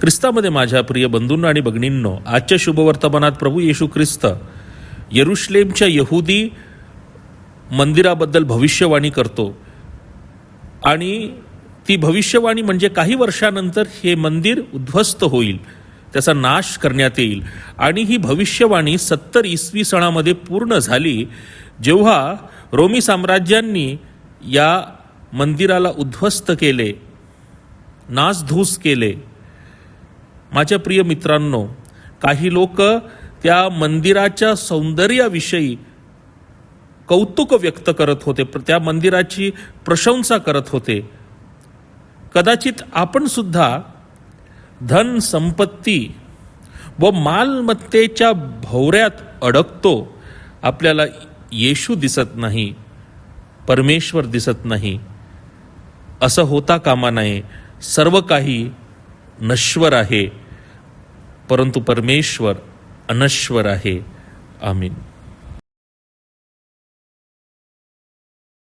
ख्रिस्तामध्ये माझ्या प्रिय बंधूंनो आणि भगिनींनो आजच्या शुभवर्तमानात प्रभू येशू ख्रिस्त येरुश्लेमच्या यहुदी मंदिराबद्दल भविष्यवाणी करतो. आणि ती भविष्यवाणी म्हणजे काही वर्षानंतर हे मंदिर उद्ध्वस्त होईल त्याचा नाश करण्यात येईल. आणि ही भविष्यवाणी सत्तर इसवी सणामध्ये पूर्ण झाली जेव्हा रोमी साम्राज्यांनी या मंदिराला उद्ध्वस्त केले नासधूस केले. माझ्या प्रिय मित्रांनो काही लोक त्या मंदिराच्या सौंदर्याविषयी कौतुक व्यक्त करत होते त्या मंदिराची प्रशंसा करत होते. कदाचित आपण सुद्धा धन संपत्ती व मालमत्तेच्या भोवऱ्यात अडकतो आपल्याला येशू दिसत नाही परमेश्वर दिसत नाही. असं होता कामा नये सर्व काही नश्वर आहे. परंतु परमेश्वर अनश्वर आहे. आमीन.